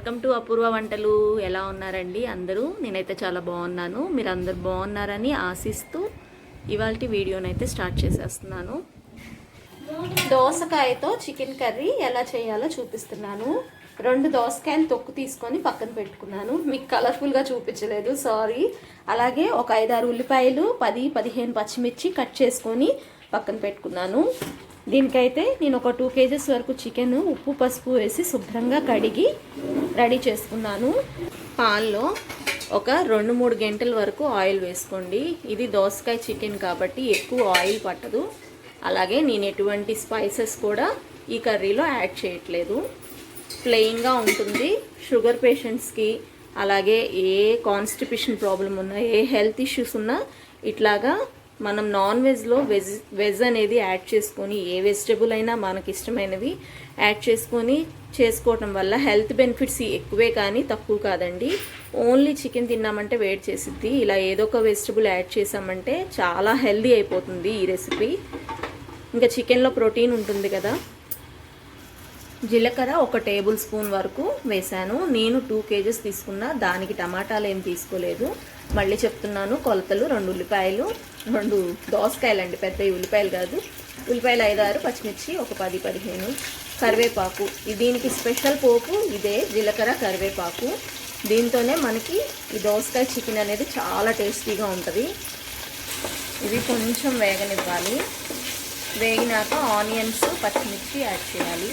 Welcome to అపూర్వ వంటలు. ఎలా ఉన్నారండి? అందరూ? నేనైతే చాలా బాగున్నాను. మీరు అందరు బాగున్నారని ఆశిస్తూ ఇవాళ వీడియోనైతే స్టార్ట్ చేసేస్తున్నాను. దోసకాయతో చికెన్ కర్రీ ఎలా చేయాలో చూపిస్తున్నాను. రెండు దోసకాయలు తొక్కు తీసుకొని పక్కన పెట్టుకున్నాను. మీకు కలర్ఫుల్గా చూపించలేదు సారీ. అలాగే ఒక ఐదారు ఉల్లిపాయలు పది పదిహేను పచ్చిమిర్చి కట్ చేసుకొని పక్కన పెట్టుకున్నాను. దీనికైతే నేను ఒక టూ కేజెస్ వరకు చికెన్ ఉప్పు పసుపు వేసి శుభ్రంగా కడిగి రెడీ చేసుకున్నాను. పాల్లో ఒక రెండు మూడు గంటల వరకు ఆయిల్ వేసుకోండి. ఇది దోసకాయ చికెన్ కాబట్టి ఎక్కువ ఆయిల్ పట్టదు. అలాగే నేను ఎటువంటి స్పైసెస్ కూడా ఈ కర్రీలో యాడ్ చేయట్లేదు. ప్లెయిన్గా ఉంటుంది. షుగర్ పేషెంట్స్కి అలాగే ఏ కాన్స్టిపేషన్ ప్రాబ్లం ఉన్నా ఏ హెల్త్ ఇష్యూస్ ఉన్నా ఇట్లాగా మనం నాన్ వెజ్లో వెజ్ వెజ్ అనేది యాడ్ చేసుకొని ఏ వెజిటబుల్ అయినా మనకి ఇష్టమైనవి యాడ్ చేసుకొని చేసుకోవటం వల్ల హెల్త్ బెనిఫిట్స్ ఎక్కువే కానీ తక్కువ కాదండి. ఓన్లీ చికెన్ తిన్నామంటే వేడి చేసిద్ది. ఇలా ఏదో ఒక వెజిటబుల్ యాడ్ చేసామంటే చాలా హెల్దీ అయిపోతుంది ఈ రెసిపీ ఇంకా చికెన్లో ప్రోటీన్ ఉంటుంది కదా. జీలకర్ర ఒక టేబుల్ స్పూన్ వరకు వేశాను. నేను టూ కేజెస్ తీసుకున్న దానికి టమాటాలు ఏం తీసుకోలేదు. మళ్ళీ చెప్తున్నాను కొలతలు రెండు ఉల్లిపాయలు రెండు దోసకాయలు అండి పెద్ద ఉల్లిపాయలు కాదు. ఉల్లిపాయలు ఐదారు పచ్చిమిర్చి ఒక పది పదిహేను. కరివేపాకు దీనికి స్పెషల్ పోపు ఇదే జీలకర్ర కరివేపాకు. దీంతోనే మనకి ఈ దోసకాయ చికెన్ అనేది చాలా టేస్టీగా ఉంటుంది. ఇవి కొంచెం వేగనివ్వాలి. వేగినాక ఆనియన్స్ పచ్చిమిర్చి యాడ్ చేయాలి.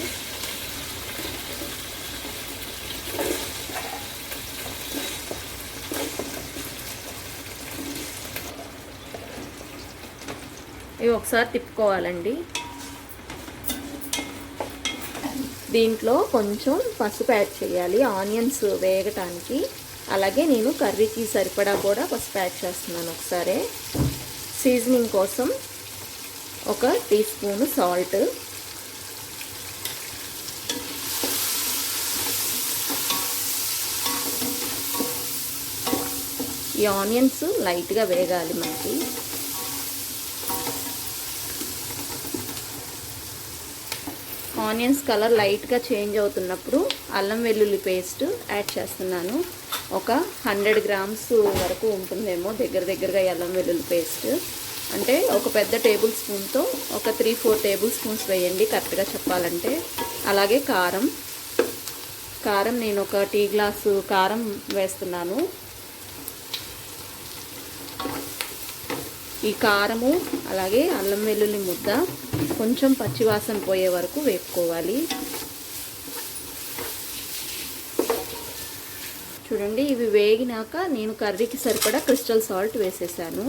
ఇవి ఒకసారి తిప్పుకోవాలండి. దీంట్లో కొంచెం పసుపు యాడ్ చేయాలి. ఆనియన్స్ వేగటానికి. అలాగే నేను కర్రీకి సరిపడా కూడా పసుపు యాడ్ చేస్తున్నాను ఒకసారి. సీజనింగ్ కోసం ఒక టీ స్పూన్ సాల్ట్. ఈ ఆనియన్స్ లైట్గా వేగాలి మనకి. ఆనియన్స్ కలర్ లైట్గా చేంజ్ అవుతున్నప్పుడు అల్లం వెల్లుల్లి పేస్ట్ యాడ్ చేస్తున్నాను. ఒక హండ్రెడ్ గ్రామ్స్ వరకు ఉంటుందేమో దగ్గర దగ్గరగా అల్లం వెల్లుల్లి పేస్ట్. అంటే ఒక పెద్ద టేబుల్ స్పూన్తో ఒక త్రీ ఫోర్ టేబుల్ స్పూన్స్ వేయండి కరెక్ట్గా చెప్పాలంటే. అలాగే కారం. కారం నేను ఒక టీ గ్లాసు కారం వేస్తున్నాను. ఈ కారము అలాగే అల్లం వెల్లుల్లి ముద్ద కొంచెం పచ్చివాసన పోయే వరకు వేపుకోవాలి. చూడండి ఇవి వేగినాక నేను కర్రీకి సరిపడా క్రిస్టల్ సాల్ట్ వేసేసాను.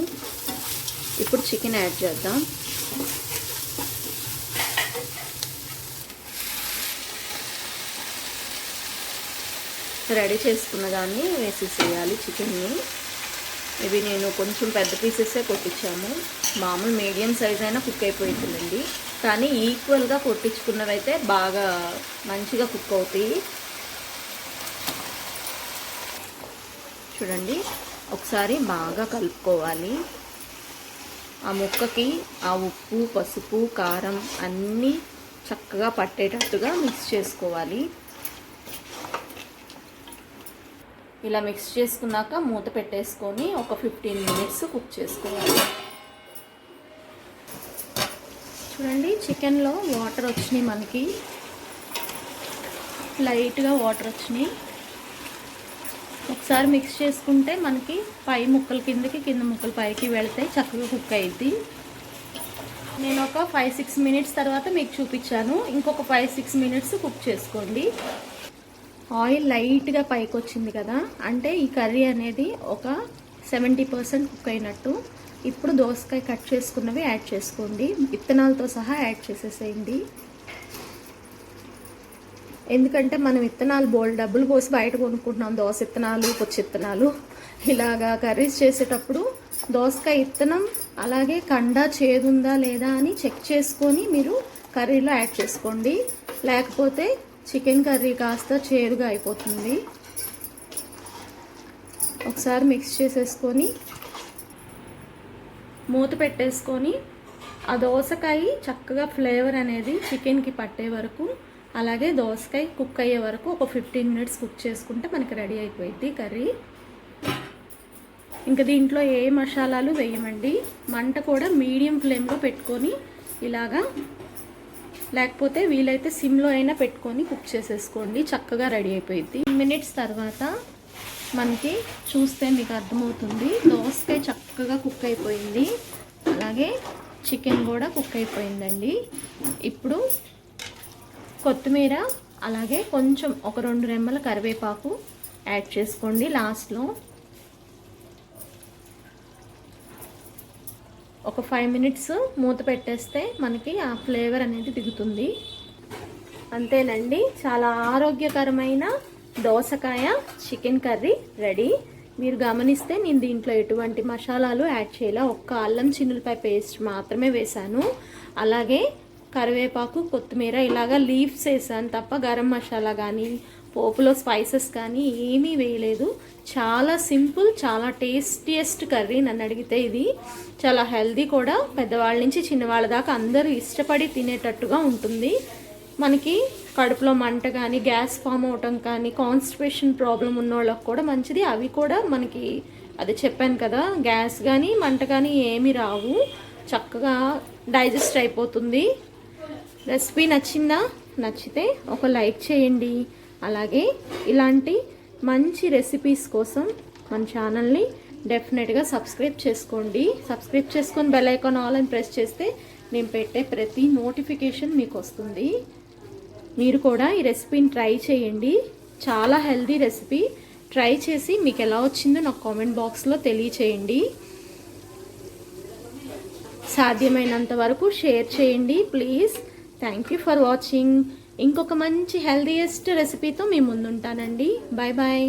ఇప్పుడు చికెన్ యాడ్ చేద్దాం. రెడీ చేసుకున్న దాన్ని వేసేసేయాలి చికెన్ని. ఇవి నేను కొంచెం పెద్ద పీసెసే కొట్టించాము. మామూలు మీడియం సైజ్ అయినా కుక్ అయిపోతుందండి కానీ ఈక్వల్గా కొట్టించుకున్నవైతే బాగా మంచిగా కుక్ అవుతాయి. చూడండి ఒకసారి బాగా కలుపుకోవాలి. ఆ ముక్కకి ఆ ఉప్పు పసుపు కారం అన్నీ చక్కగా పట్టేటట్టుగా మిక్స్ చేసుకోవాలి. ఇలా మిక్స్ చేసుకున్నాక మూత పెట్టేసుకొని ఒక ఫిఫ్టీన్ మినిట్స్ కుక్ చేసుకోవాలి. చూడండి చికెన్లో వాటర్ వచ్చినాయి మనకి. లైట్గా వాటర్ వచ్చినాయి. ఒకసారి మిక్స్ చేసుకుంటే మనకి పై ముక్కల కిందకి కింద ముక్కలు పైకి వెళ్తాయి చక్కగా కుక్ అయింది నేను ఒక ఫైవ్ సిక్స్ మినిట్స్ తర్వాత మీకు చూపించాను. ఇంకొక ఫైవ్ సిక్స్ మినిట్స్ కుక్ చేసుకోండి. ఆయిల్ లైట్గా పైకి వచ్చింది కదా అంటే ఈ కర్రీ అనేది ఒక సెవెంటీ పర్సెంట్ కుక్ అయినట్టు. ఇప్పుడు దోసకాయ కట్ చేసుకున్నవి యాడ్ చేసుకోండి. విత్తనాలతో సహా యాడ్ చేసేసేయండి. ఎందుకంటే మనం విత్తనాలు బోల్ డబ్బులు పోసి బయట కొనుక్కుంటున్నాం దోశ విత్తనాలు పుచ్చి విత్తనాలు. ఇలాగా కర్రీస్ చేసేటప్పుడు దోసకాయ విత్తనం అలాగే కండ చేదుందా లేదా అని చెక్ చేసుకొని మీరు కర్రీలో యాడ్ చేసుకోండి. లేకపోతే చికెన్ కర్రీ కాస్త చేదుగా అయిపోతుంది. ఒకసారి మిక్స్ చేసేసుకొని మూత పెట్టేసుకొని ఆ దోసకాయ చక్కగా ఫ్లేవర్ అనేది చికెన్కి పట్టే వరకు అలాగే దోసకాయ కుక్ అయ్యే వరకు ఒక ఫిఫ్టీన్ మినిట్స్ కుక్ చేసుకుంటే మనకి రెడీ అయిపోయింది కర్రీ. ఇంకా దీంట్లో ఏ మసాలాలు వేయమండి? మంట కూడా మీడియం ఫ్లేమ్లో పెట్టుకొని ఇలాగా లేకపోతే వీలైతే సిమ్లో అయినా పెట్టుకొని కుక్ చేసేసుకోండి. చక్కగా రెడీ అయిపోయింది మినిట్స్ తర్వాత మనకి చూస్తే మీకు అర్థమవుతుంది. దోసకాయ చక్కగా కుక్ అయిపోయింది. అలాగే చికెన్ కూడా కుక్ అయిపోయిందండి. ఇప్పుడు కొత్తిమీర అలాగే కొంచెం ఒక రెండు రెమ్మల కరివేపాకు యాడ్ చేసుకోండి. లాస్ట్లో ఒక ఫైవ్ మినిట్స్ మూత పెట్టేస్తే మనకి ఆ ఫ్లేవర్ అనేది దిగుతుంది. అంతేనండి చాలా ఆరోగ్యకరమైన దోసకాయ చికెన్ కర్రీ రెడీ మీరు గమనిస్తే నేను దీంట్లో ఎటువంటి మసాలాలు యాడ్ చేయాలా. ఒక్క అల్లం చిన్నులపై పేస్ట్ మాత్రమే వేశాను. అలాగే కరివేపాకు కొత్తిమీర ఇలాగా లీవ్స్ వేసాను తప్ప గరం మసాలా కానీ పోపులో స్పైసెస్ కానీ ఏమీ వేయలేదు. చాలా సింపుల్ చాలా టేస్టియస్ట్ కర్రీ నన్ను అడిగితే ఇది. చాలా హెల్దీ కూడా. పెద్దవాళ్ళ నుంచి చిన్నవాళ్ళ దాకా అందరూ ఇష్టపడి తినేటట్టుగా ఉంటుంది. మనకి కడుపులో మంట కానీ గ్యాస్ ఫామ్ అవటం కానీ కాన్స్టిపేషన్ ప్రాబ్లం ఉన్న వాళ్ళకి కూడా మంచిది. అవి కూడా మనకి అది చెప్పాను కదా గ్యాస్ కానీ మంట కానీ ఏమీ రావు. చక్కగా డైజెస్ట్ అయిపోతుంది. రెసిపీ నచ్చిందా? నచ్చితే ఒక లైక్ చేయండి. అలాగే ఇలాంటి మంచి రెసిపీస్ కోసం మన ఛానల్ని డెఫినెట్గా సబ్స్క్రైబ్ చేసుకోండి. సబ్స్క్రైబ్ చేసుకొని బెల్ ఐకాన్ ఆల్ అని ప్రెస్ చేస్తే నేను పెట్టే ప్రతి నోటిఫికేషన్ మీకు వస్తుంది. మీరు కూడా ఈ రెసిపీని ట్రై చేయండి. చాలా హెల్దీ రెసిపీ ట్రై చేసి మీకు ఎలా వచ్చిందో నాకు కామెంట్ బాక్స్లో తెలియచేయండి. సాధ్యమైనంత వరకు షేర్ చేయండి. Please thank you for watching ఇంకొక మంచి హెల్దీయెస్ట్ రెసిపీతో మీ ముందుంటానండి. Bye bye